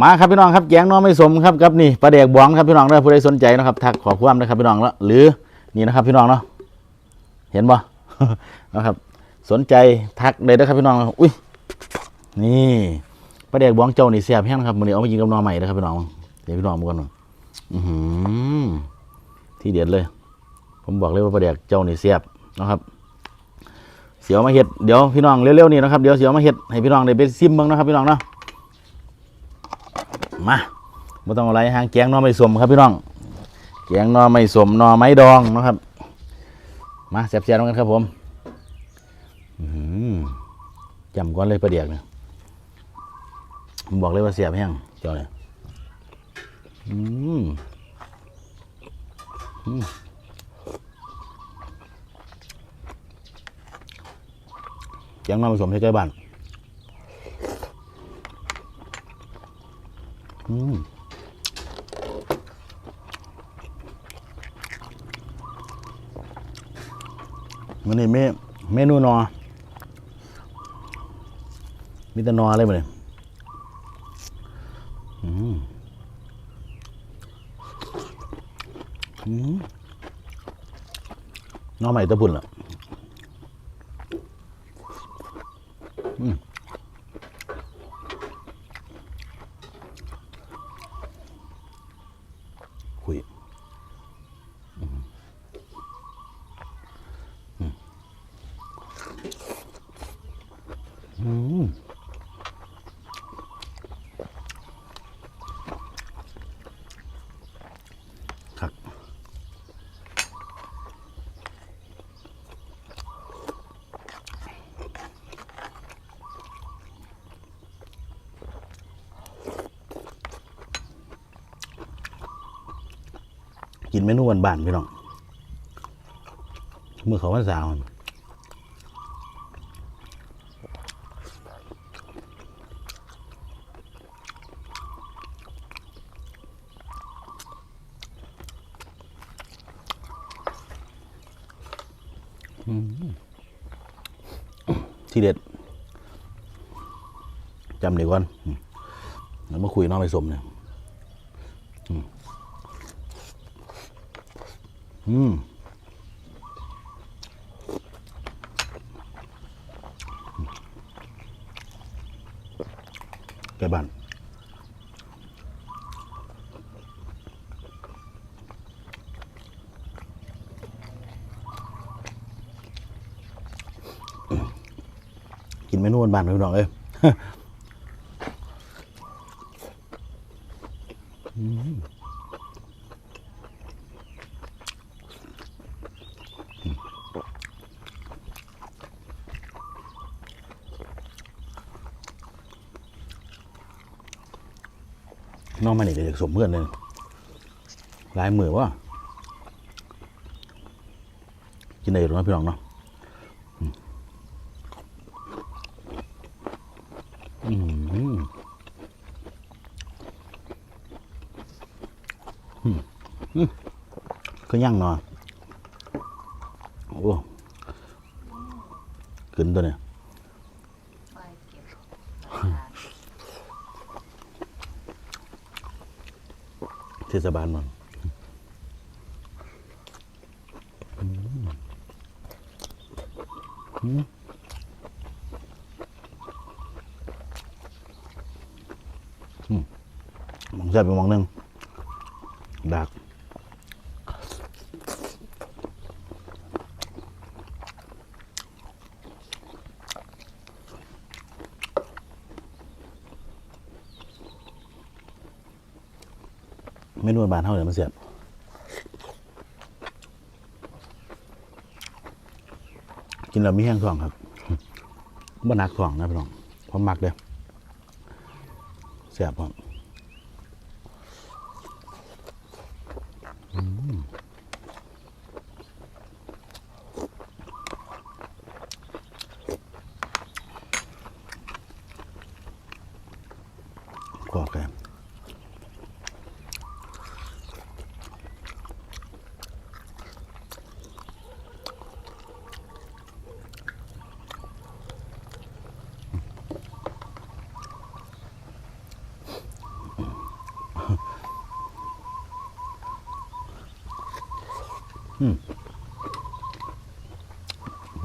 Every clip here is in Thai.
มาครับพี่น้องครับแกงน้องไม่สมครับกับนี่ปลาแดกบองครับพี่น้องเด้อผู้ใดสนใจนะครับทักขอความนะครับพี่น้องแล้วหรือนี่นะครับพี่น้องเนาะเห็นบ่นะครับ สนใจทักเลยนะครับพี่น้องอุ้ยนี่ปลาแดกบองเจ้านี่เสียบแห้งครับมื้อนี้เอามากินกับน้อใหม่นะครับพี่น้องเดี๋ยวพี่น้องมาก่อนอือหือที่เด็ดเลย ผมบอกเลยว่าปลาแดกเจ้านี่เสียบนะครับ เสียวมาเห็ดเดี๋ยวพี่น้องเร็วๆนี่นะครับเดี๋ยวเสียวมาเห็ดให้พี่น้องได้ไปซิมบ้างนะครับพี่น้องเนาะ มาไม่ต้องอะไรหางแกงนอไม่สมครับพี่น้องแกงนอไม่สมนอไม้ดองนะครับ มาแซ่บๆกันครับผมหือจำก้อนเลยประเดียกเนี่ยผมบอกเลยว่าเสียบแห้งเจ้าเนี่ยอืมอืมแกงน้ำผสมใช้ใกล้บ้าน อืมมันนี่เมเมนูนอ มีแต่นออะไรมาเลยอืมอืมนอใหม่ตะพุ่นล่ะ นเมนูบ้านๆพี่น้องเมื่อเขาวันสาวที่เด็ดจำเดี๋ยวก่อนแล้วมาคุยน้องไปสมเนี่ย อืมไก่บ้านกินเมนูบ้านๆไปพี่นองเอ้ย น้องมันนี่ก็จะสมเพื่อนเลยหลายมือว่ากินได้หรือไม่พี่น้องเนาะอืมอืมอืมอืมอืมก็ย่างเนาะโอ้ขึ้นตัวเนี่ย ไปเก็บ เทศบาลมันอืมอืมมองแซ่บไปมองหนึ่งดัก ไมนูบ้านเท่าเลยมันเสียบกินแล้วมีแห้งท้องครับบ่หนักท้องนะพี่น้องผมมักเด้อเสียบครับ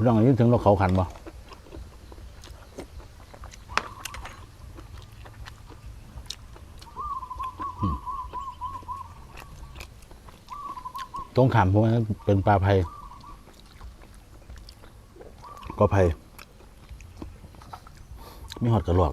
พี่น้องยินถึงเราเขาขันบ่อืมตรงขามผมนั้นเป็นปลาไผ่ก็ไผ่มีหอดกระหลอก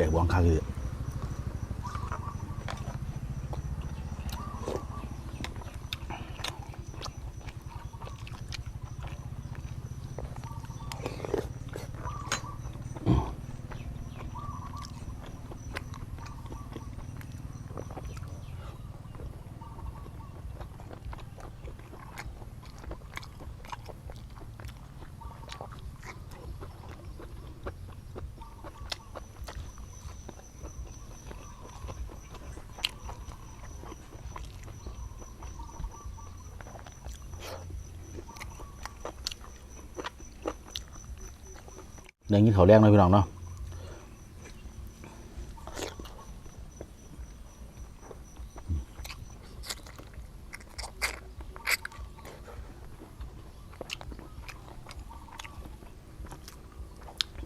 เด็ก วางคาคือเรื่องนี้เขาแรงเลยพี่น้องเนาะ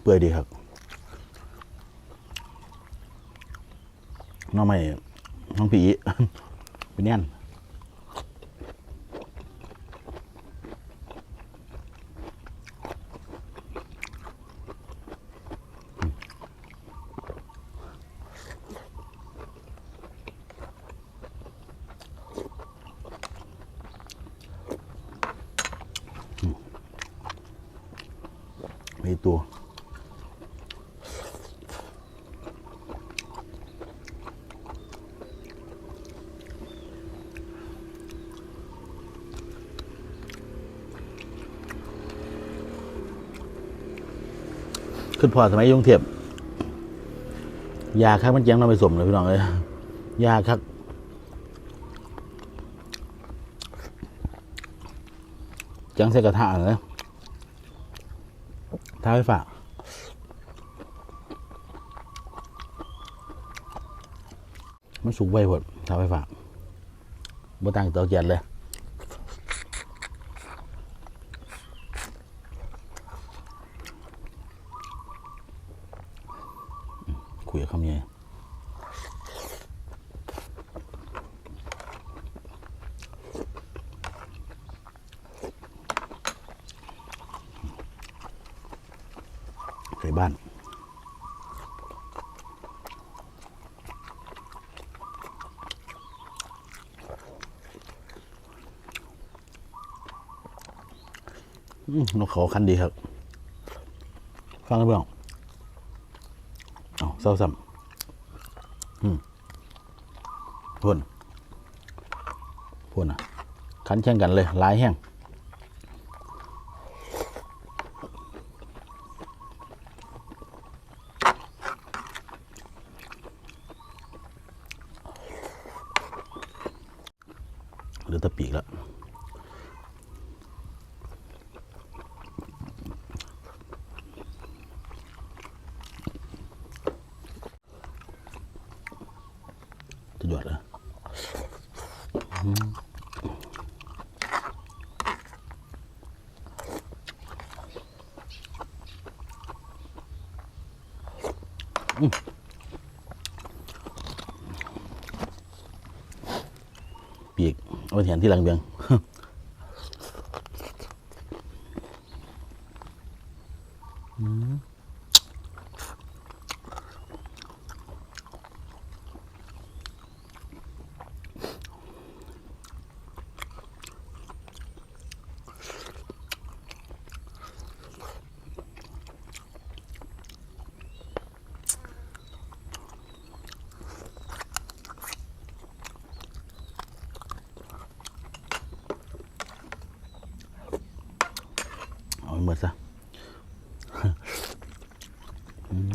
เปื่อยดีครับน้องไม่น้องผีเป็นแน่น มีตัวขึ้นพอสมัยยงเทียบยาคักมันเจียงเราไปสมเลยพี่น้องเลยยาคักจังใส่กระทะเลย ท้าไฟฟ้ามันสุกไวหมดท้าไฟฟ้าบ่ตั้งเตาแก๊สเลยกับคำนี้ ไก่บ้านนกเขาคันดีครับ ฟังได้เปล่าเอาเศร้าซ้ำพ่นพ่นอะ คันแข่งกันเลยหลายแห้งเหลือแตะปีกแล้ว จะหยอดอะอืมปีกเอาไปแทนที่หลังเบียง 음.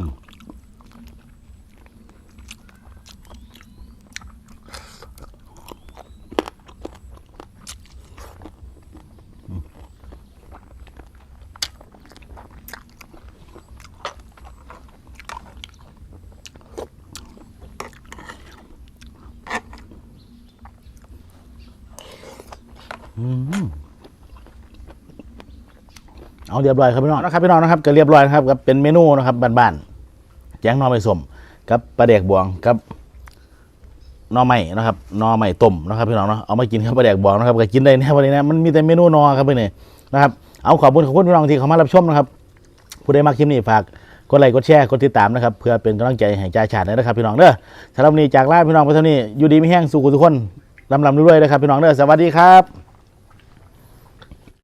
음. 음. 음. เอาเรียบร้อยครับพี่น้องนะครับพี่น้องนะครับก็เรียบร้อยนะครับก็เป็นเมนูนะครับบ้านๆแกงนอไม้ส้มกับปลาแดกบวงกับน่อไม้นะครับน่อไม้ต้มนะครับพี่น้องเนาะเอามากินกับปลาแดกบวงนะครับก็กินได้แน่วันนี้นะมันมีแต่เมนูนอครับพี่นี่นะครับเอาขอบคุณขอบคุณพี่น้องที่เข้ามารับชมนะครับผู้ใดมาคลิปนี้ฝากกดไลค์กดแชร์กดติดตามนะครับเพื่อเป็นกำลังใจให้จ่าชาตินะครับพี่น้องเด้อสำหรับวันนี้จากลาพี่น้องไปเท่านี้อยู่ดีไม่แห้งสู่กุทุกคนลำลำรวยๆนะครับพี่น้องเด้อสวัสดีครับ